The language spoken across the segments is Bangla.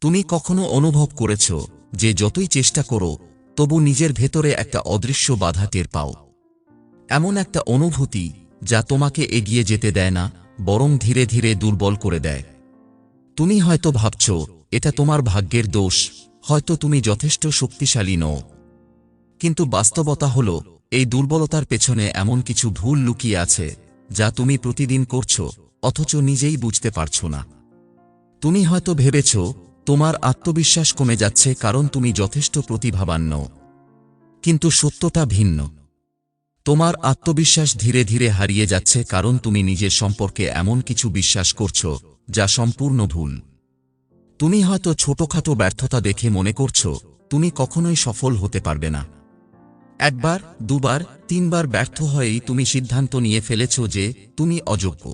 তুমি কখনো অনুভব করেছ যে যতই চেষ্টা করো, তবু নিজের ভেতরে একটা অদৃশ্য বাধা টের পাও? এমন একটা অনুভূতি যা তোমাকে এগিয়ে যেতে দেয় না, বরং ধীরে ধীরে দুর্বল করে দেয়। তুমি হয়তো ভাবছ, এটা তোমার ভাগ্যের দোষ, হয়তো তুমি যথেষ্ট শক্তিশালী নও। কিন্তু বাস্তবতা হল, এই দুর্বলতার পেছনে এমন কিছু ভুল লুকিয়ে আছে, যা তুমি প্রতিদিন করছ, অথচ নিজেই বুঝতে পারছ না। তুমি হয়তো ভেবেছ তোমার আত্মবিশ্বাস কমে যাচ্ছে কারণ তুমি যথেষ্ট প্রতিভাবান নও কিন্তু সত্যটা ভিন্ন। তোমার আত্মবিশ্বাস ধীরে ধীরে হারিয়ে যাচ্ছে কারণ তুমি নিজের সম্পর্কে এমন কিছু বিশ্বাস করছ, যা সম্পূর্ণ ভুল। তুমি হয়তো ছোটখাটো ব্যর্থতা দেখে মনে করছ, তুমি কখনোই সফল হতে পারবে না। একবার, দুবার, তিনবার ব্যর্থ হয়েই তুমি সিদ্ধান্ত নিয়ে ফেলেছ যে, তুমি অযোগ্য।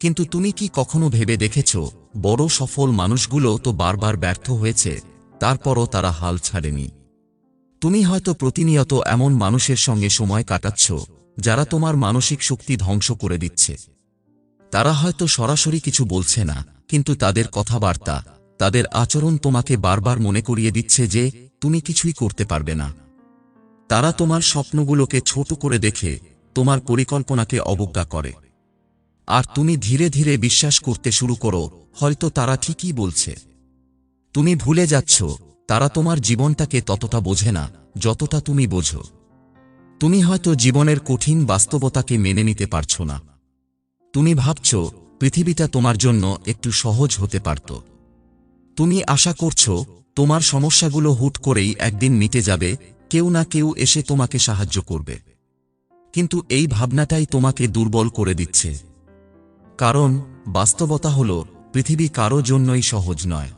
কিন্তু তুমি কি কখনো ভেবে দেখেছ, বড় সফল মানুষগুলো তো বারবার ব্যর্থ হয়েছে, তারপরও তারা হাল ছাড়েনি। তুমি হয়তো প্রতিনিয়ত এমন মানুষের সঙ্গে সময় কাটাচ্ছ, যারা তোমার মানসিক শক্তি ধ্বংস করে দিচ্ছে। তারা হয়তো সরাসরি কিছু বলছে না, কিন্তু তাদের কথাবার্তা, তাদের আচরণ তোমাকে বারবার মনে করিয়ে দিচ্ছে যে, তুমি কিছুই করতে পারবে না। তারা তোমার স্বপ্নগুলোকে ছোট করে দেখে, তোমার পরিকল্পনাকে অবজ্ঞা করে। আর তুমি ধীরে ধীরে বিশ্বাস করতে শুরু করো, হয়তো তারা ঠিকই বলছে। তুমি ভুলে যাচ্ছ, তারা তোমার জীবনটাকে ততটা বোঝে না, যতটা তুমি বোঝো। তুমি হয়তো জীবনের কঠিন বাস্তবতাকে মেনে নিতে পারছ না। তুমি ভাবছ, পৃথিবীটা তোমার জন্য একটু সহজ হতে পারত। তুমি আশা করছ, তোমার সমস্যাগুলো হুট করেই একদিন মিটে যাবে, কেউ না কেউ এসে তোমাকে সাহায্য করবে। কিন্তু এই ভাবনাটাই তোমাকে দুর্বল করে দিচ্ছে। কারণ বাস্তবতা হল, পৃথিবী কারও জন্যই সহজ নয়।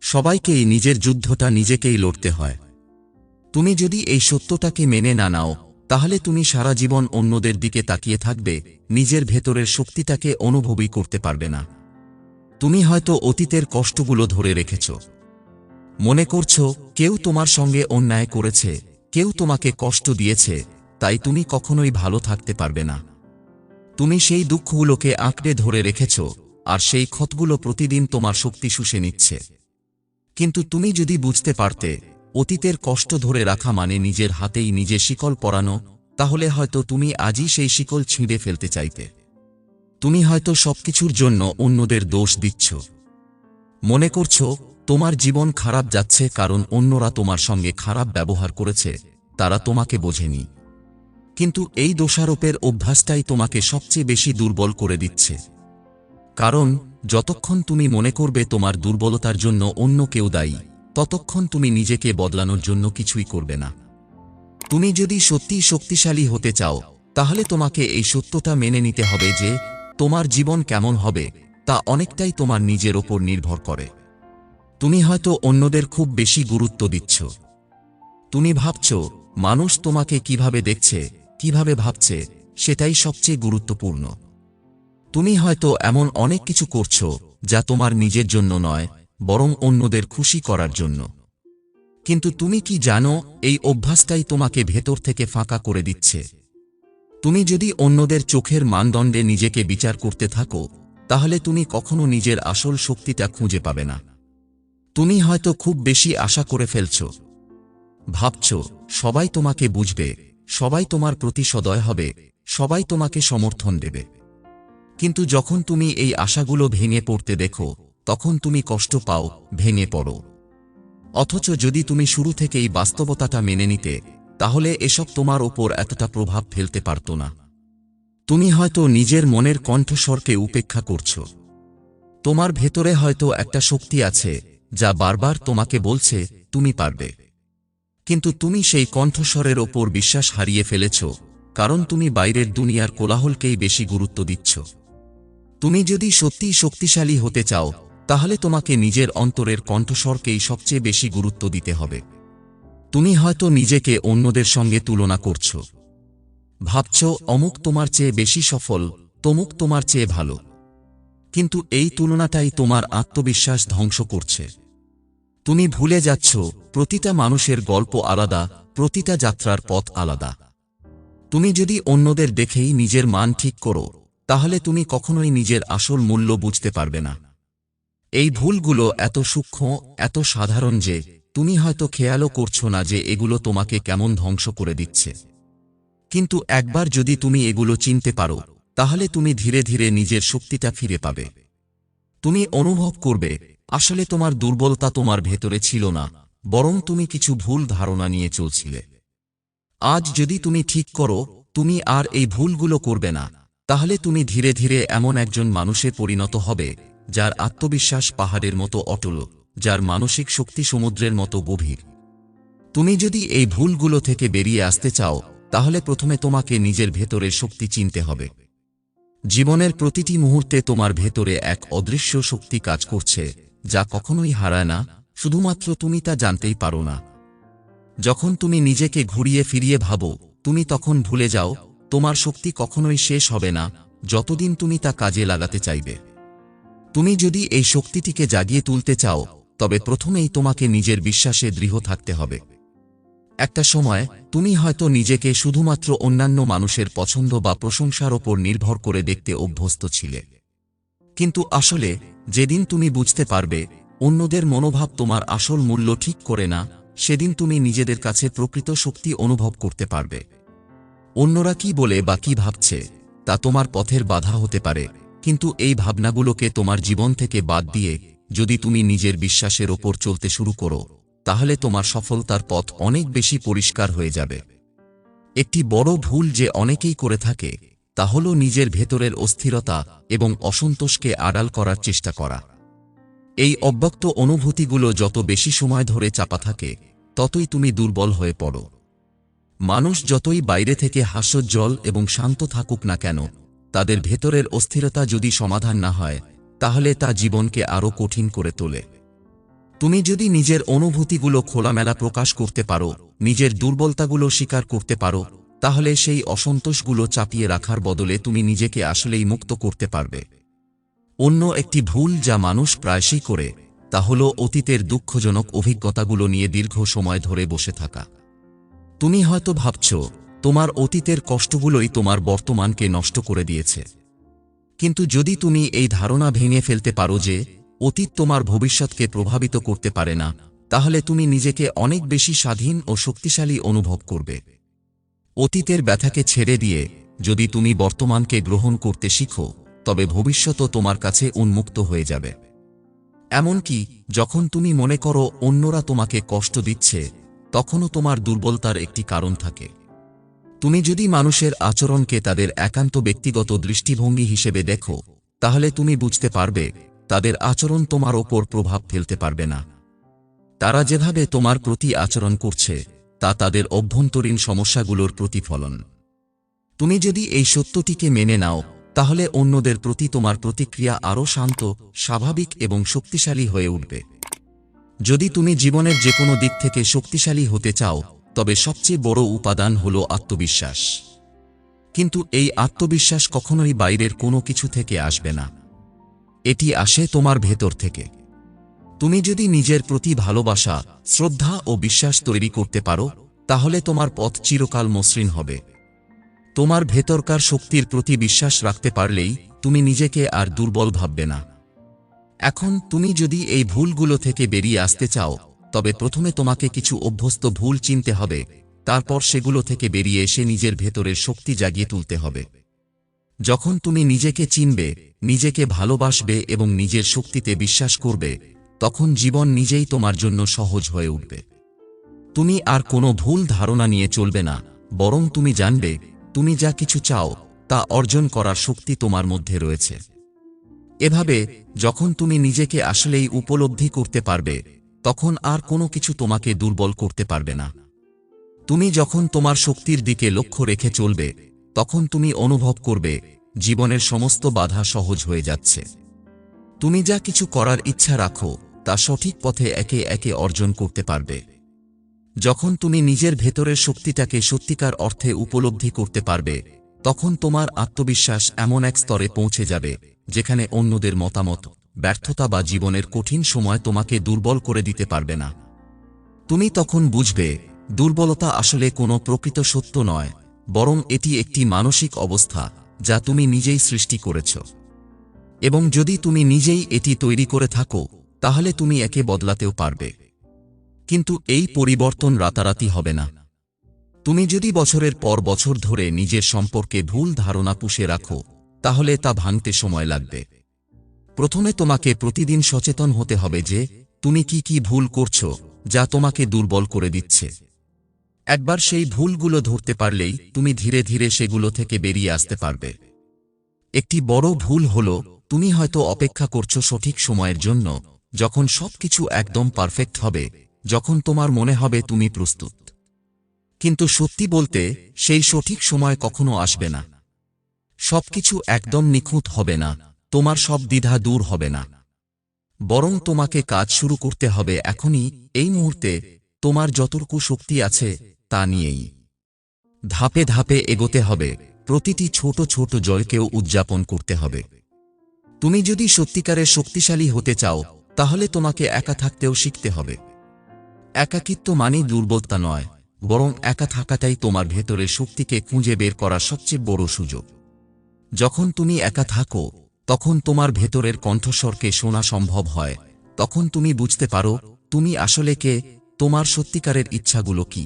সবাইকেই নিজের যুদ্ধটা নিজেকেই লড়তে হয়। তুমি যদি এই সত্যটাকে মেনে না নাও, তাহলে তুমি সারা জীবন অন্যদের দিকে তাকিয়ে থাকবে, নিজের ভেতরের শক্তিটাকে অনুভবই করতে পারবে না। তুমি হয়তো অতীতের কষ্টগুলো ধরে রেখেছ। মনে করছ, কেউ তোমার সঙ্গে অন্যায় করেছে, কেউ তোমাকে কষ্ট দিয়েছে, তাই তুমি কখনোই ভালো থাকতে পারবে না। তুমি সেই দুঃখগুলোকে আঁকড়ে ধরে রেখেছ, আর সেই ক্ষতগুলো প্রতিদিন তোমার শক্তি শুষে নিচ্ছে। কিন্তু তুমি যদি বুঝতে পারতে, অতীতের কষ্ট ধরে রাখা মানে নিজের হাতেই নিজে শিকল পরানো, তাহলে হয়তো তুমি আজই সেই শিকল ছিঁড়ে ফেলতে চাইতে। তুমি হয়তো সবকিছুর জন্য অন্যদের দোষ দিচ্ছ। মনে করছ, তোমার জীবন খারাপ যাচ্ছে কারণ অন্যরা তোমার সঙ্গে খারাপ ব্যবহার করেছে, তারা তোমাকে বোঝেনি। কিন্তু এই দোষারোপের অভ্যাসটাই তোমাকে সবচেয়ে বেশি দুর্বল করে দিচ্ছে। কারণ, যতক্ষণ তুমি মনে করবে তোমার দুর্বলতার জন্য অন্য কেউ দায়ী, ততক্ষণ তুমি নিজেকে বদলানোর জন্য কিছুই করবে না। তুমি যদি সত্যিই শক্তিশালী হতে চাও, তাহলে তোমাকে এই সত্যটা মেনে নিতে হবে যে, তোমার জীবন কেমন হবে, তা অনেকটাই তোমার নিজের ওপর নির্ভর করে। তুমি হয়তো অন্যদের খুব বেশি গুরুত্ব দিচ্ছ। তুমি ভাবছ, মানুষ তোমাকে কীভাবে দেখছে কীভাবে ভাবছে, সেটাই সবচেয়ে গুরুত্বপূর্ণ। তুমি হয়তো এমন অনেক কিছু করছ, যা তোমার নিজের জন্য নয়, বরং অন্যদের খুশি করার জন্য। কিন্তু তুমি কি জানো, এই অভ্যাসটাই তোমাকে ভেতর থেকে ফাঁকা করে দিচ্ছে। তুমি যদি অন্যদের চোখের মানদণ্ডে নিজেকে বিচার করতে থাকো, তাহলে তুমি কখনো নিজের আসল শক্তিটা খুঁজে পাবে না। তুমি হয়তো খুব বেশি আশা করে ফেলছ। ভাবছ, সবাই তোমাকে বুঝবে সবাই তোমার প্রতি সদয় হবে, সবাই তোমাকে সমর্থন দেবে। কিন্তু যখন তুমি এই আশাগুলো ভেঙে পড়তে দেখো, তখন তুমি কষ্ট পাও, ভেঙে পড়ো। অথচ যদি তুমি শুরু থেকেই বাস্তবতাটা মেনে নিতে, তাহলে এসব তোমার ওপর এতটা প্রভাব ফেলতে পারত না। তুমি হয়তো নিজের মনের কণ্ঠস্বরকে উপেক্ষা করছ। তোমার ভেতরে হয়তো একটা শক্তি আছে, যা বারবার তোমাকে বলছে, তুমি পারবে। কিন্তু তুমি সেই কণ্ঠস্বরের ওপর বিশ্বাস হারিয়ে ফেলেছ, কারণ তুমি বাইরের দুনিয়ার কোলাহলকেই বেশি গুরুত্ব দিচ্ছ। তুমি যদি সত্যিই শক্তিশালী হতে চাও, তাহলে তোমাকে নিজের অন্তরের কণ্ঠস্বরকেই সবচেয়ে বেশি গুরুত্ব দিতে হবে। তুমি হয়তো নিজেকে অন্যদের সঙ্গে তুলনা করছ। ভাবছ, অমুক তোমার চেয়ে বেশি সফল, তমুক তোমার চেয়ে ভালো। কিন্তু এই তুলনাটাই তোমার আত্মবিশ্বাস ধ্বংস করছে। তুমি ভুলে যাচ্ছ প্রতিটা মানুষের গল্প আলাদা, প্রতিটা যাত্রার পথ আলাদা। তুমি যদি অন্যদের দেখেই নিজের মান ঠিক করো, তাহলে তুমি কখনোই নিজের আসল মূল্য বুঝতে পারবে না। এই ভুলগুলো এত সূক্ষ্ম, এত সাধারণ যে, তুমি হয়তো খেয়ালও করছ না যে এগুলো তোমাকে কেমন ধ্বংস করে দিচ্ছে। কিন্তু একবার যদি তুমি এগুলো চিনতে পারো, তাহলে তুমি ধীরে ধীরে নিজের শক্তিটা ফিরে পাবে। তুমি অনুভব করবে, আসলে তোমার দুর্বলতা তোমার ভেতরে ছিল না বরং তুমি কিছু ভুল ধারণা নিয়ে চলছিলে। আজ যদি তুমি ঠিক করো, তুমি আর এই ভুলগুলো করবে না, তাহলে তুমি ধীরে ধীরে এমন একজন মানুষে পরিণত হবে, যার আত্মবিশ্বাস পাহাড়ের মতো অটল, যার মানসিক শক্তি সমুদ্রের মতো গভীর। তুমি যদি এই ভুলগুলো থেকে বেরিয়ে আসতে চাও, তাহলে প্রথমে তোমাকে নিজের ভেতরের শক্তি চিনতে হবে। জীবনের প্রতিটি মুহূর্তে তোমার ভেতরে এক অদৃশ্য শক্তি কাজ করছে, যা কখনোই হারায় না শুধুমাত্র তুমি তা জানতেই পারো না। যখন তুমি নিজেকে ঘুরিয়ে ফিরিয়ে ভাবো, তুমি তখন ভুলে যাও, তোমার শক্তি কখনোই শেষ হবে না, যতদিন তুমি তা কাজে লাগাতে চাইবে। তুমি যদি এই শক্তিটিকে জাগিয়ে তুলতে চাও, তবে প্রথমেই তোমাকে নিজের বিশ্বাসে দৃঢ় থাকতে হবে। একটা সময়, তুমি হয়তো নিজেকে শুধুমাত্র অন্যান্য মানুষের পছন্দ বা প্রশংসার ওপর নির্ভর করে দেখতে অভ্যস্ত ছিলে। কিন্তু আসলে, যেদিন তুমি বুঝতে পারবে অন্যদের মনোভাব তোমার আসল মূল্য ঠিক করে না, সেদিন তুমি নিজেদের কাছে প্রকৃত শক্তি অনুভব করতে পারবে। অন্যরা কি বলে বা কি ভাবছে, তা তোমার পথের বাধা হতে পারে, কিন্তু এই ভাবনাগুলোকে তোমার জীবন থেকে বাদ দিয়ে, যদি তুমি নিজের বিশ্বাসের ওপর চলতে শুরু করো, তাহলে তোমার সফলতার পথ অনেক বেশি পরিষ্কার হয়ে যাবে। একটি বড় ভুল যে অনেকেই করে থাকে, তা হল নিজের ভেতরের অস্থিরতা এবং অসন্তোষকে আড়াল করার চেষ্টা করা। এই অব্যক্ত অনুভূতিগুলো যত বেশি সময় ধরে চাপা থাকে, ততই তুমি দুর্বল হয়ে পড়ো। মানুষ যতই বাইরে থেকে হাস্যোজ্জ্বল এবং শান্ত থাকুক না কেন, তাদের ভেতরের অস্থিরতা যদি সমাধান না হয়, তাহলে তা জীবনকে আরও কঠিন করে তোলে। তুমি যদি নিজের অনুভূতিগুলো খোলামেলা প্রকাশ করতে পারো, নিজের দুর্বলতাগুলো স্বীকার করতে পারো, তাহলে সেই অসন্তোষগুলো চাপিয়ে রাখার বদলে তুমি নিজেকে আসলেই মুক্ত করতে পারবে। অন্য একটি ভুল যা মানুষ প্রায়শই করে, তা হল অতীতের দুঃখজনক অভিজ্ঞতাগুলো নিয়ে দীর্ঘ সময় ধরে বসে থাকা। তুমি হয়তো ভাবছ, তোমার অতীতের কষ্টগুলোই তোমার বর্তমানকে নষ্ট করে দিয়েছে। কিন্তু যদি তুমি এই ধারণা ভেঙে ফেলতে পারো যে, অতীত তোমার ভবিষ্যৎকে প্রভাবিত করতে পারে না, তাহলে তুমি নিজেকে অনেক বেশি স্বাধীন ও শক্তিশালী অনুভব করবে। অতীতের ব্যথাকে ছেড়ে দিয়ে যদি তুমি বর্তমানকে গ্রহণ করতে শিখো তবে ভবিষ্যতও তোমার কাছে উন্মুক্ত হয়ে যাবে। এমনকি যখন তুমি মনে করো অন্যরা তোমাকে কষ্ট দিচ্ছে, তখনও তোমার দুর্বলতার একটি কারণ থাকে। তুমি যদি মানুষের আচরণকে তাদের একান্ত ব্যক্তিগত দৃষ্টিভঙ্গি হিসেবে দেখো, তাহলে তুমি বুঝতে পারবে, তাদের আচরণ তোমার ওপর প্রভাব ফেলতে পারবে না। তারা যেভাবে তোমার প্রতি আচরণ করছে, তা তাদের অভ্যন্তরীণ সমস্যাগুলোর প্রতিফলন। তুমি যদি এই সত্যটিকে মেনে নাও তাহলে অন্যদের প্রতি তোমার প্রতিক্রিয়া আরও শান্ত, স্বাভাবিক এবং শক্তিশালী হয়ে উঠবে। যদি তুমি জীবনের যে কোনো দিক থেকে শক্তিশালী হতে চাও, তবে সবচেয়ে বড় উপাদান হল আত্মবিশ্বাস। কিন্তু এই আত্মবিশ্বাস কখনোই বাইরের কোনো কিছু থেকে আসবে না। এটি আসে তোমার ভেতর থেকে। তুমি যদি নিজের প্রতি ভালোবাসা, শ্রদ্ধা ও বিশ্বাস তৈরি করতে পারো, তাহলে তোমার পথ চিরকাল মসৃণ হবে। তোমার ভেতরকার শক্তির প্রতি বিশ্বাস রাখতে পারলেই তুমি নিজেকে আর দুর্বল ভাববে না। এখন তুমি যদি এই ভুলগুলো থেকে বেরিয়ে আসতে চাও, তবে প্রথমে তোমাকে কিছু অভ্যস্ত ভুল চিনতে হবে, তারপর সেগুলো থেকে বেরিয়ে এসে নিজের ভেতরের শক্তি জাগিয়ে তুলতে হবে। যখন তুমি নিজেকে চিনবে, নিজেকে ভালোবাসবে এবং নিজের শক্তিতে বিশ্বাস করবে, তখন জীবন নিজেই তোমার জন্য সহজ হয়ে উঠবে। তুমি আর কোনো ভুল ধারণা নিয়ে চলবে না, বরং তুমি জানবে তুমি যা কিছু চাও, তা অর্জন করার শক্তি তোমার মধ্যে রয়েছে। এভাবে, যখন তুমি নিজেকে আসলেই উপলব্ধি করতে পারবে, তখন আর কোনো কিছু তোমাকে দুর্বল করতে পারবে না। তুমি যখন তোমার শক্তির দিকে লক্ষ্য রেখে চলবে, তখন তুমি অনুভব করবে, জীবনের সমস্ত বাধা সহজ হয়ে যাচ্ছে। তুমি যা কিছু করার ইচ্ছা রাখো, তা সঠিক পথে একে একে অর্জন করতে পারবে। যখন তুমি নিজের ভেতরের শক্তিটাকে সত্যিকার অর্থে উপলব্ধি করতে পারবে, তখন তোমার আত্মবিশ্বাস এমন এক স্তরে পৌঁছে যাবে, যেখানে অন্যদের মতামত, ব্যর্থতা বা জীবনের কঠিন সময় তোমাকে দুর্বল করে দিতে পারবে না। তুমি তখন বুঝবে, দুর্বলতা আসলে কোনো প্রকৃত সত্য নয়, বরং এটি একটি মানসিক অবস্থা যা তুমি নিজেই সৃষ্টি করেছ। এবং যদি তুমি নিজেই এটি তৈরি করে থাকো, তাহলে তুমি একে বদলাতেও পারবে। কিন্তু এই পরিবর্তন রাতারাতি হবে না। তুমি যদি বছরের পর বছর ধরে নিজের সম্পর্কে ভুল ধারণা পুষে রাখো, তাহলে তা ভাঙতে সময় লাগবে। প্রথমে তোমাকে প্রতিদিন সচেতন হতে হবে যে, তুমি কি কি ভুল করছ, যা তোমাকে দুর্বল করে দিচ্ছে। একবার সেই ভুলগুলো ধরতে পারলেই তুমি ধীরে ধীরে সেগুলো থেকে বেরিয়ে আসতে পারবে। একটি বড় ভুল হল, তুমি হয়তো অপেক্ষা করছ সঠিক সময়ের জন্য, যখন সবকিছু একদম পারফেক্ট হবে যখন তোমার মনে হবে তুমি প্রস্তুত। কিন্তু সত্যি বলতে, সেই সঠিক সময় কখনো আসবে না। সবকিছু একদম নিখুঁত হবে না, তোমার সব দ্বিধা দূর হবে না। বরং তোমাকে কাজ শুরু করতে হবে এখনই, এই মুহূর্তে, তোমার যতটুকু শক্তি আছে, তা নিয়েই। ধাপে ধাপে এগোতে হবে, প্রতিটি ছোট ছোট জয়কেও উদযাপন করতে হবে। তুমি যদি সত্যিকারের শক্তিশালী হতে চাও, তাহলে তোমাকে একা থাকতেও শিখতে হবে। একাকিত্ব মানেই দুর্বলতা নয়, বরং একা থাকাটাই তোমার ভেতরের শক্তিকে খুঁজে বের করার সবচেয়ে বড় সুযোগ। যখন তুমি একা থাকো, তখন তোমার ভেতরের কণ্ঠস্বরকে শোনা সম্ভব হয়। তখন তুমি বুঝতে পারো, তুমি আসলে কে, তোমার সত্যিকারের ইচ্ছাগুলো কি।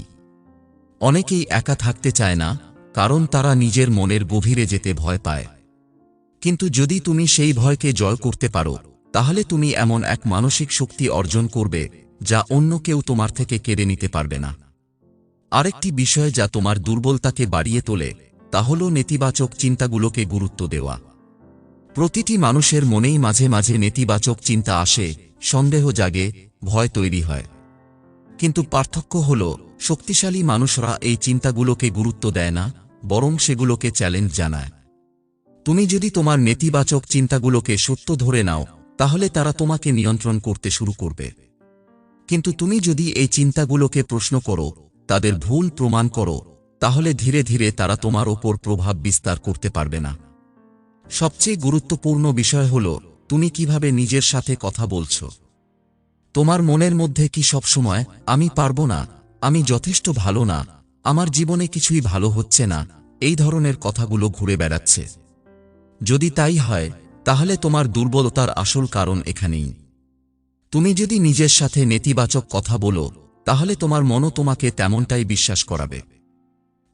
অনেকেই একা থাকতে চায় না, কারণ তারা নিজের মনের গভীরে যেতে ভয় পায়। কিন্তু যদি তুমি সেই ভয়কে জয় করতে পারো, তাহলে তুমি এমন এক মানসিক শক্তি অর্জন করবে যা অন্য কেউ তোমার থেকে কেড়ে নিতে পারবে না। আরেকটি বিষয় যা তোমার দুর্বলতাকে বাড়িয়ে তোলে, তা হল নেতিবাচক চিন্তাগুলোকে গুরুত্ব দেওয়া। প্রতিটি মানুষের মনেই মাঝে মাঝে নেতিবাচক চিন্তা আসে, সন্দেহ জাগে, ভয় তৈরি হয়। কিন্তু পার্থক্য হল, শক্তিশালী মানুষরা এই চিন্তাগুলোকে গুরুত্ব দেয় না, বরং সেগুলোকে চ্যালেঞ্জ জানায়। তুমি যদি তোমার নেতিবাচক চিন্তাগুলোকে সত্য ধরে নাও, তাহলে তারা তোমাকে নিয়ন্ত্রণ করতে শুরু করবে। কিন্তু তুমি যদি এই চিন্তাগুলোকে প্রশ্ন করো, তাদের ভুল প্রমাণ করো, তাহলে ধীরে ধীরে তারা তোমার ওপর প্রভাব বিস্তার করতে পারবে না। সবচেয়ে গুরুত্বপূর্ণ বিষয় হল, তুমি কীভাবে নিজের সাথে কথা বলছ? তোমার মনের মধ্যে কি সবসময়, আমি পারব না, আমি যথেষ্ট ভালো না, আমার জীবনে কিছুই ভালো হচ্ছে না, এই ধরনের কথাগুলো ঘুরে বেড়াচ্ছে। যদি তাই হয়, তাহলে তোমার দুর্বলতার আসল কারণ এখানেই। তুমি যদি নিজের সাথে নেতিবাচক কথা বলো, তাহলে তোমার মনও তোমাকে তেমনটাই বিশ্বাস করাবে।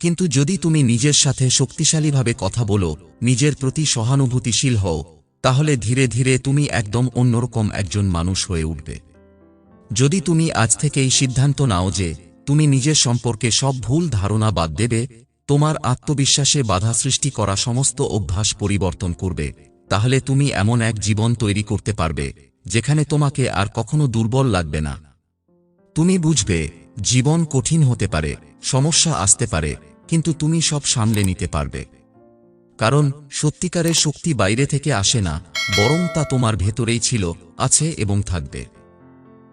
কিন্তু যদি তুমি নিজের সাথে শক্তিশালীভাবে কথা বলো, নিজের প্রতি সহানুভূতিশীল হও, তাহলে ধীরে ধীরে তুমি একদম অন্যরকম একজন মানুষ হয়ে উঠবে। যদি তুমি আজ থেকেই সিদ্ধান্ত নাও যে, তুমি নিজের সম্পর্কে সব ভুল ধারণা বাদ দেবে, তোমার আত্মবিশ্বাসে বাধা সৃষ্টি করা সমস্ত অভ্যাস পরিবর্তন করবে, তাহলে তুমি এমন এক জীবন তৈরি করতে পারবে যেখানে তোমাকে আর কখনো দুর্বল লাগবে না। তুমি বুঝবে, জীবন কঠিন হতে পারে, সমস্যা আসতে পারে, কিন্তু তুমি সব সামলে নিতে পারবে। কারণ সত্যিকারের শক্তি বাইরে থেকে আসে না, বরং তা তোমার ভেতরেই ছিল, আছে এবং থাকবে।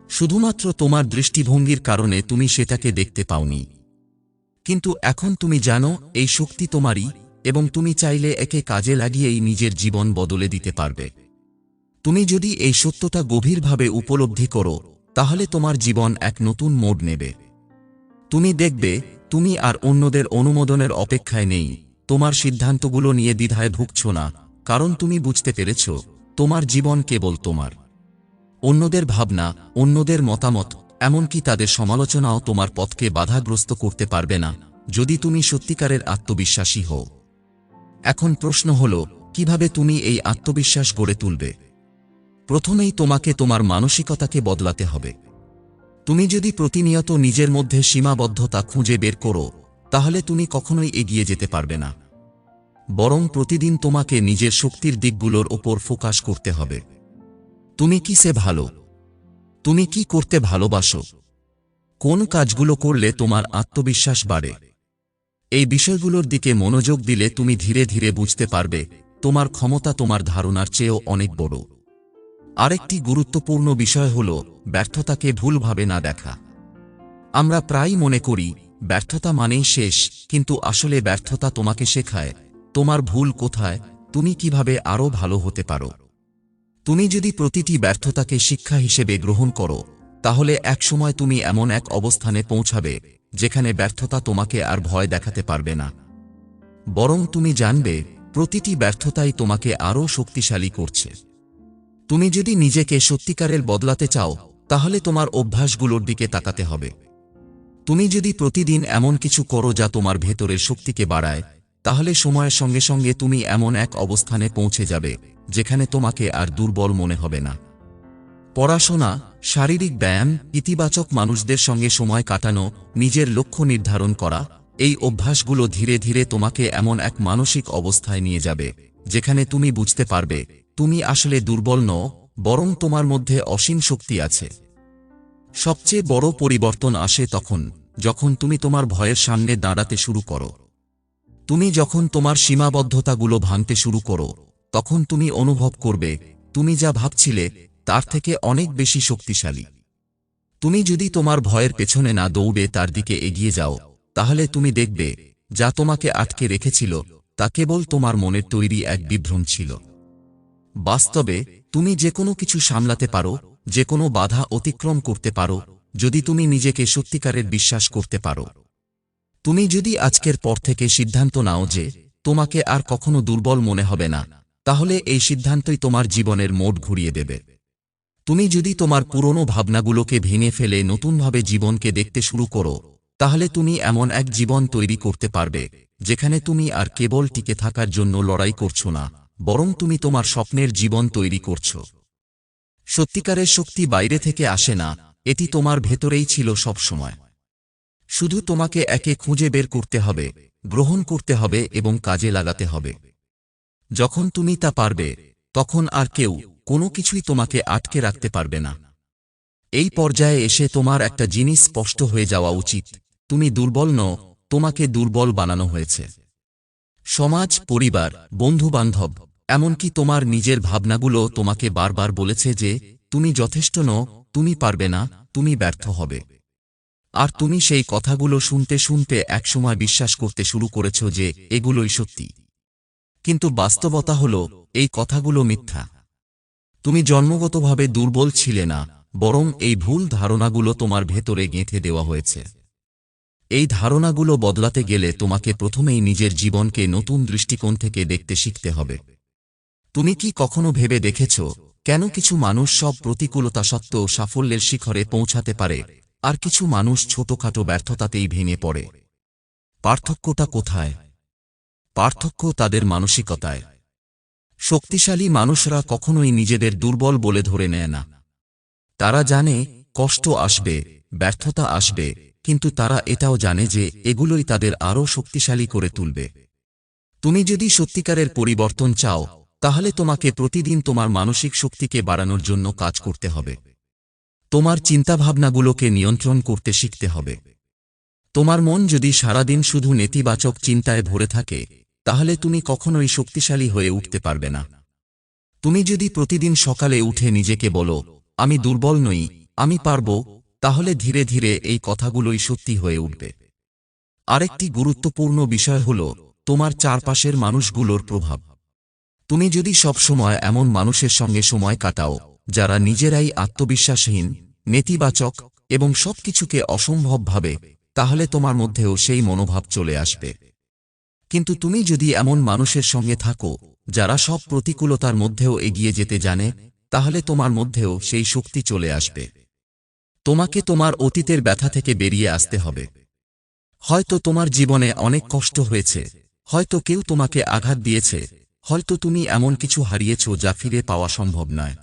শুধুমাত্র তোমার দৃষ্টিভঙ্গির কারণে তুমি সেটাকে দেখতে পাওনি। কিন্তু এখন তুমি জানো, এই শক্তি তোমারই, এবং তুমি চাইলে একে কাজে লাগিয়েই নিজের জীবন বদলে দিতে পারবে। তুমি যদি এই সত্যটা গভীরভাবে উপলব্ধি করো, তাহলে তোমার জীবন এক নতুন মোড নেবে। তুমি দেখবে, তুমি আর অন্যদের অনুমোদনের অপেক্ষায় নেই। তোমার সিদ্ধান্তগুলো নিয়ে দ্বিধায় ভুগছ না, কারণ তুমি বুঝতে পেরেছ, তোমার জীবন কেবল তোমার। অন্যদের ভাবনা, অন্যদের মতামত, এমনকি তাদের সমালোচনাও তোমার পথকে বাধাগ্রস্ত করতে পারবে না, যদি তুমি সত্যিকারের আত্মবিশ্বাসী হও। এখন প্রশ্ন হল, কীভাবে তুমি এই আত্মবিশ্বাস গড়ে তুলবে? প্রথমেই তোমাকে তোমার মানসিকতাকে বদলাতে হবে। তুমি যদি প্রতিনিয়ত নিজের মধ্যে সীমাবদ্ধতা খুঁজে বের করো, তাহলে তুমি কখনোই এগিয়ে যেতে পারবে না। বরং প্রতিদিন তোমাকে নিজের শক্তির দিকগুলোর ওপর ফোকাস করতে হবে। তুমি কি সে ভালো? তুমি কি করতে ভালোবাসো? কোন কাজগুলো করলে তোমার আত্মবিশ্বাস বাড়ে? এই বিষয়গুলোর দিকে মনোযোগ দিলে তুমি ধীরে ধীরে বুঝতে পারবে, তোমার ক্ষমতা তোমার ধারণার চেয়েও অনেক বড়। আরেকটি গুরুত্বপূর্ণ বিষয় হল ব্যর্থতাকে ভুলভাবে না দেখা। আমরা প্রায়ই মনে করি, ব্যর্থতা মানেই শেষ, কিন্তু আসলে ব্যর্থতা তোমাকে শেখায়, তোমার ভুল কোথায়, তুমি কীভাবে আরও ভালো হতে পারো। তুমি যদি প্রতিটি ব্যর্থতাকে শিক্ষা হিসেবে গ্রহণ করো, তাহলে একসময় তুমি এমন এক অবস্থানে পৌঁছাবে, যেখানে ব্যর্থতা তোমাকে আর ভয় দেখাতে পারবে না। বরং তুমি জানবে, প্রতিটি ব্যর্থতাই তোমাকে আরও শক্তিশালী করছে। তুমি যদি নিজেকে সত্যিকারের বদলাতে চাও, তাহলে তোমার অভ্যাসগুলোর দিকে তাকাতে হবে। তুমি যদি প্রতিদিন এমন কিছু করো যা তোমার ভেতরের শক্তিকে বাড়ায়, তাহলে সময়ের সঙ্গে সঙ্গে তুমি এমন এক অবস্থানে পৌঁছে যাবে, যেখানে তোমাকে আর দুর্বল মনে হবে না। পড়াশোনা, শারীরিক ব্যায়াম, ইতিবাচক মানুষদের সঙ্গে সময় কাটানো, নিজের লক্ষ্য নির্ধারণ করা, এই অভ্যাসগুলো ধীরে ধীরে তোমাকে এমন এক মানসিক অবস্থায় নিয়ে যাবে, যেখানে তুমি বুঝতে পারবে তুমি আসলে দুর্বল নও, বরং তোমার মধ্যে অসীম শক্তি আছে। সবচেয়ে বড় পরিবর্তন আসে তখন, যখন তুমি তোমার ভয়ের সামনে দাঁড়াতে শুরু করো। তুমি যখন তোমার সীমাবদ্ধতাগুলো ভাঙতে শুরু করো, তখন তুমি অনুভব করবে, তুমি যা ভাবছিলে, তার থেকে অনেক বেশি শক্তিশালী। তুমি যদি তোমার ভয়ের পেছনে না দৌড়ে তার দিকে এগিয়ে যাও, তাহলে তুমি দেখবে, যা তোমাকে আটকে রেখেছিল, তা কেবল তোমার মনের তৈরি এক বিভ্রম ছিল। বাস্তবে, তুমি যে কোনো কিছু সামলাতে পারো যে কোনো বাধা অতিক্রম করতে পারো, যদি তুমি নিজেকে সত্যিকারের বিশ্বাস করতে পারো। তুমি যদি আজকের পর থেকে সিদ্ধান্ত নাও যে, তোমাকে আর কখনো দুর্বল মনে হবে না, তাহলে এই সিদ্ধান্তই তোমার জীবনের মোড় ঘুরিয়ে দেবে। তুমি যদি তোমার পুরনো ভাবনাগুলোকে ভেঙে ফেলে নতুনভাবে জীবনকে দেখতে শুরু করো, তাহলে তুমি এমন এক জীবন তৈরি করতে পারবে, যেখানে তুমি আর কেবল টিকে থাকার জন্য লড়াই করছ না। বরং তুমি তোমার স্বপ্নের জীবন তৈরি করছ। সত্যিকারের শক্তি বাইরে থেকে আসে না, এটি তোমার ভেতরেই ছিল সব সময়। শুধু তোমাকে একে খুঁজে বের করতে হবে, গ্রহণ করতে হবে এবং কাজে লাগাতে হবে। যখন তুমি তা পারবে, তখন আর কেউ, কোনো কিছুই তোমাকে আটকে রাখতে পারবে না। এই পর্যায়ে এসে তোমার একটা জিনিস স্পষ্ট হয়ে যাওয়া উচিত, তুমি দুর্বল ন তোমাকে দুর্বল বানানো হয়েছে। সমাজ, পরিবার, বন্ধুবান্ধব, এমনকি তোমার নিজের ভাবনাগুলো তোমাকে বারবার বলেছে যে, তুমি যথেষ্ট নও, তুমি পারবে না, তুমি ব্যর্থ হবে। আর তুমি সেই কথাগুলো শুনতে শুনতে একসময় বিশ্বাস করতে শুরু করেছ যে, এগুলোই সত্যি। কিন্তু বাস্তবতা হল, এই কথাগুলো মিথ্যা। তুমি জন্মগতভাবে দুর্বল ছিলে না, বরং এই ভুল ধারণাগুলো তোমার ভেতরে গেঁথে দেওয়া হয়েছে। এই ধারণাগুলো বদলাতে গেলে তোমাকে প্রথমেই নিজের জীবনকে নতুন দৃষ্টিকোণ থেকে দেখতে শিখতে হবে। তুমি কি কখনো ভেবে দেখেছ, কেন কিছু মানুষ সব প্রতিকূলতা সত্ত্বেও সাফল্যের শিখরে পৌঁছাতে পারে, আর কিছু মানুষ ছোটখাটো ব্যর্থতাতেই ভেঙে পড়ে? পার্থক্যটা কোথায়? পার্থক্য তাদের মানসিকতায়। শক্তিশালী মানুষরা কখনোই নিজেদের দুর্বল বলে ধরে নেয় না। তারা জানে কষ্ট আসবে, ব্যর্থতা আসবে কিন্তু তারা এটাও জানে যে এগুলোই তাদের আরও শক্তিশালী করে তুলবে। তুমি যদি সত্যিকারের পরিবর্তন চাও, তাহলে তোমাকে প্রতিদিন তোমার মানসিক শক্তিকে বাড়ানোর জন্য কাজ করতে হবে। তোমার চিন্তাভাবনাগুলোকে নিয়ন্ত্রণ করতে শিখতে হবে। তোমার মন যদি সারাদিন শুধু নেতিবাচক চিন্তায় ভরে থাকে, তাহলে তুমি কখনোই শক্তিশালী হয়ে উঠতে পারবে না। তুমি যদি প্রতিদিন সকালে উঠে নিজেকে বলো, আমি দুর্বল নই, আমি পারব তাহলে ধীরে ধীরে এই কথাগুলোই সত্যি হয়ে উঠবে। আরেকটি গুরুত্বপূর্ণ বিষয় হল তোমার চারপাশের মানুষগুলোর প্রভাব। তুমি যদি সবসময় এমন মানুষের সঙ্গে সময় কাটাও, যারা নিজেরাই আত্মবিশ্বাসহীন, নেতিবাচক এবং সবকিছুকে অসম্ভব ভাবে তাহলে তোমার মধ্যেও সেই মনোভাব চলে আসবে। কিন্তু তুমি যদি এমন মানুষের সঙ্গে থাকো, যারা সব প্রতিকূলতার মধ্যেও এগিয়ে যেতে জানে, তাহলে তোমার মধ্যেও সেই শক্তি চলে আসবে। তোমাকে তোমার অতীতের ব্যথা থেকে বেরিয়ে আসতে হবে। হয়তো তোমার জীবনে অনেক কষ্ট হয়েছে, হয়তো কেউ তোমাকে আঘাত দিয়েছে, হয়তো তুমি এমন কিছু হারিয়েছ যা ফিরে পাওয়া সম্ভব নয়।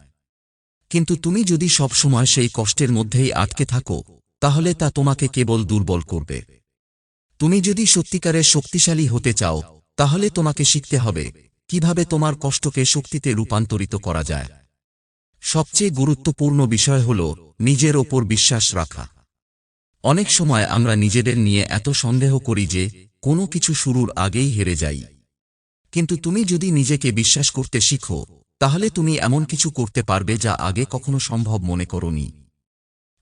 কিন্তু তুমি যদি সবসময় সেই কষ্টের মধ্যেই আটকে থাকো, তাহলে তা তোমাকে কেবল দুর্বল করবে। তুমি যদি সত্যিকারের শক্তিশালী হতে চাও, তাহলে তোমাকে শিখতে হবে কীভাবে তোমার কষ্টকে শক্তিতে রূপান্তরিত করা যায়। সবচেয়ে গুরুত্বপূর্ণ বিষয় হল নিজের ওপর বিশ্বাস রাখা। অনেক সময় আমরা নিজেদের নিয়ে এত সন্দেহ করি যে কোনো কিছু শুরুর আগেই হেরে যাই। কিন্তু তুমি যদি নিজেকে বিশ্বাস করতে শিখো, তাহলে তুমি এমন কিছু করতে পারবে যা আগে কখনো সম্ভব মনে করনি।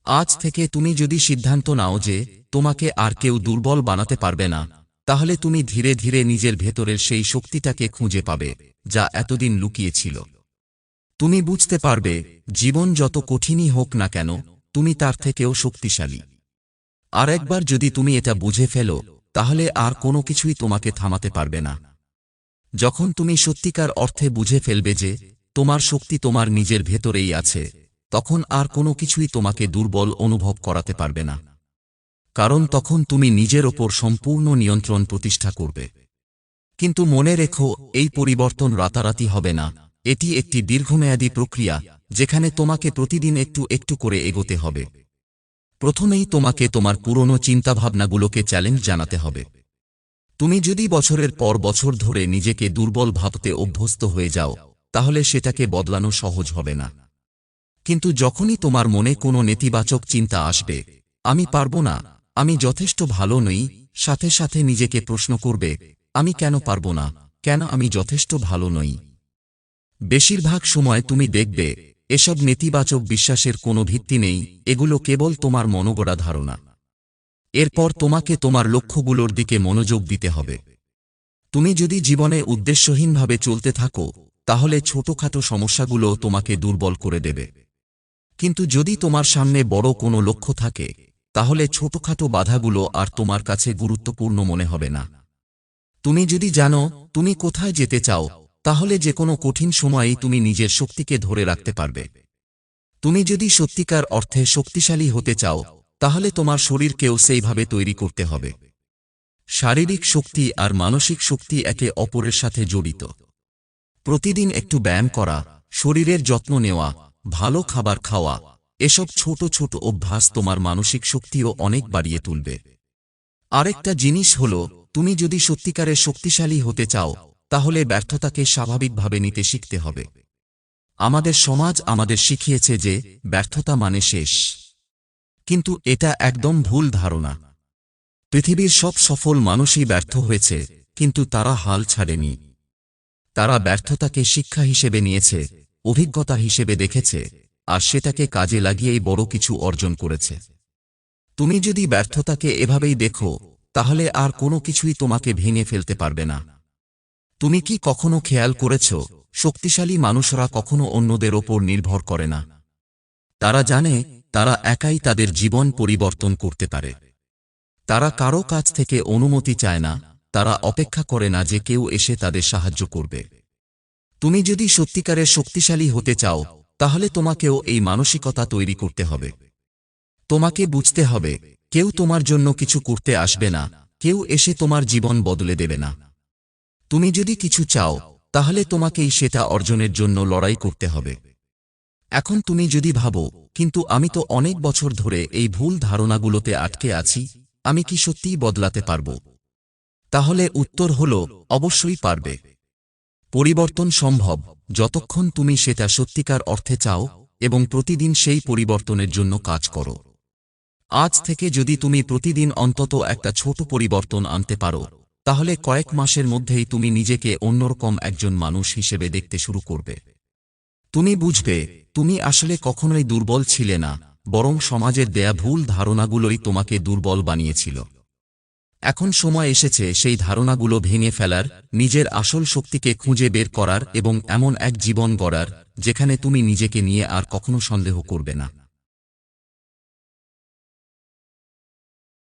আজ থেকে তুমি যদি সিদ্ধান্ত নাও যে তোমাকে আর কেউ দুর্বল বানাতে পারবে না, তাহলে তুমি ধীরে ধীরে নিজের ভেতরের সেই শক্তিটাকে খুঁজে পাবে, যা এতদিন লুকিয়েছিল। তুমি বুঝতে পারবে, জীবন যত কঠিনই হোক না কেন, তুমি তার থেকেও শক্তিশালী। আর একবার যদি তুমি এটা বুঝে ফেলো, তাহলে আর কোনো কিছুই তোমাকে থামাতে পারবে না। যখন তুমি সত্যিকার অর্থে বুঝে ফেলবে যে, তোমার শক্তি তোমার নিজের ভেতরেই আছে, তখন আর কোনো কিছুই তোমাকে দুর্বল অনুভব করাতে পারবে না। কারণ তখন তুমি নিজের ওপর সম্পূর্ণ নিয়ন্ত্রণ প্রতিষ্ঠা করবে। কিন্তু মনে রেখো, এই পরিবর্তন রাতারাতি হবে না। এটি একটি দীর্ঘমেয়াদী প্রক্রিয়া, যেখানে তোমাকে প্রতিদিন একটু একটু করে এগোতে হবে। প্রথমেই তোমাকে তোমার পুরনো চিন্তাভাবনাগুলোকে চ্যালেঞ্জ জানাতে হবে। তুমি যদি বছরের পর বছর ধরে নিজেকে দুর্বল ভাবতে অভ্যস্ত হয়ে যাও, তাহলে সেটাকে বদলানো সহজ হবে না। কিন্তু যখনই তোমার মনে কোনো নেতিবাচক চিন্তা আসবে, আমি পারব না, আমি যথেষ্ট ভালো নই, সাথে সাথে নিজেকে প্রশ্ন করবে, আমি কেন পারব না, কেন আমি যথেষ্ট ভালো নই? বেশিরভাগ সময় তুমি দেখবে, এসব নেতিবাচক বিশ্বাসের কোনো ভিত্তি নেই, এগুলো কেবল তোমার মনোগড়া ধারণা। এরপর তোমাকে তোমার লক্ষ্যগুলোর দিকে মনোযোগ দিতে হবে। তুমি যদি জীবনে উদ্দেশ্যহীনভাবে চলতে থাকো, তাহলে ছোটখাটো সমস্যাগুলো তোমাকে দুর্বল করে দেবে। কিন্তু যদি তোমার সামনে বড় কোনো লক্ষ্য থাকে, তাহলে ছোটখাটো বাধাগুলো আর তোমার কাছে গুরুত্বপূর্ণ মনে হবে না। তুমি যদি জানো, তুমি কোথায় যেতে চাও তাহলে যে কোনো কঠিন সময়েই তুমি নিজের শক্তিকে ধরে রাখতে পারবে। তুমি যদি সত্যিকার অর্থে শক্তিশালী হতে চাও, তাহলে তোমার শরীরকেও সেইভাবে তৈরি করতে হবে। শারীরিক শক্তি আর মানসিক শক্তি একে অপরের সাথে জড়িত। প্রতিদিন একটু ব্যায়াম করা, শরীরের যত্ন নেওয়া, ভালো খাবার খাওয়া, এসব ছোট ছোট অভ্যাস তোমার মানসিক শক্তিও অনেক বাড়িয়ে তুলবে। আরেকটা জিনিস হল, তুমি যদি সত্যিকারে শক্তিশালী হতে চাও তাহলে ব্যর্থতাকে স্বাভাবিকভাবে নিতে শিখতে হবে। আমাদের সমাজ আমাদের শিখিয়েছে যে ব্যর্থতা মানে শেষ। কিন্তু এটা একদম ভুল ধারণা। পৃথিবীর সব সফল মানুষই ব্যর্থ হয়েছে, কিন্তু তারা হাল ছাড়েনি। তারা ব্যর্থতাকে শিক্ষা হিসেবে নিয়েছে, অভিজ্ঞতা হিসেবে দেখেছে, আর সেটাকে কাজে লাগিয়েই বড় কিছু অর্জন করেছে। তুমি যদি ব্যর্থতাকে এভাবেই দেখো, তাহলে আর কোনো কিছুই তোমাকে ভেঙে ফেলতে পারবে না। তুমি কি কখনো খেয়াল করেছ, শক্তিশালী মানুষরা কখনো অন্যদের ওপর নির্ভর করে না? তারা জানে, তারা একাই তাদের জীবন পরিবর্তন করতে পারে। তারা কারও কাছ থেকে অনুমতি চায় না, তারা অপেক্ষা করে না যে কেউ এসে তাদের সাহায্য করবে। তুমি যদি সত্যিকারের শক্তিশালী হতে চাও, তাহলে তোমাকেও এই মানসিকতা তৈরি করতে হবে। তোমাকে বুঝতে হবে, কেউ তোমার জন্য কিছু করতে আসবে না, কেউ এসে তোমার জীবন বদলে দেবে না। তুমি যদি কিছু চাও, তাহলে তোমাকেই সেটা অর্জনের জন্য লড়াই করতে হবে। এখন তুমি যদি ভাবো, কিন্তু আমি তো অনেক বছর ধরে এই ভুল ধারণাগুলোতে আটকে আছি, আমি কি সত্যিই বদলাতে পারব? তাহলে উত্তর হল, অবশ্যই পারবে। পরিবর্তন সম্ভব, যতক্ষণ তুমি সেটা সত্যিকার অর্থে চাও এবং প্রতিদিন সেই পরিবর্তনের জন্য কাজ করো। আজ থেকে যদি তুমি প্রতিদিন অন্তত একটা ছোট পরিবর্তন আনতে পারো তাহলে কয়েক মাসের মধ্যেই তুমি নিজেকে অন্যরকম একজন মানুষ হিসেবে দেখতে শুরু করবে। তুমি বুঝবে, তুমি আসলে কখনোই দুর্বল ছিলে না, বরং সমাজের দেয়া ভুল ধারণাগুলোই তোমাকে দুর্বল বানিয়েছিল। এখন সময় এসেছে সেই ধারণাগুলো ভেঙে ফেলার, নিজের আসল শক্তিকে খুঁজে বের করার এবং এমন এক জীবন গড়ার, যেখানে তুমি নিজেকে নিয়ে আর কখনো সন্দেহ করবে না।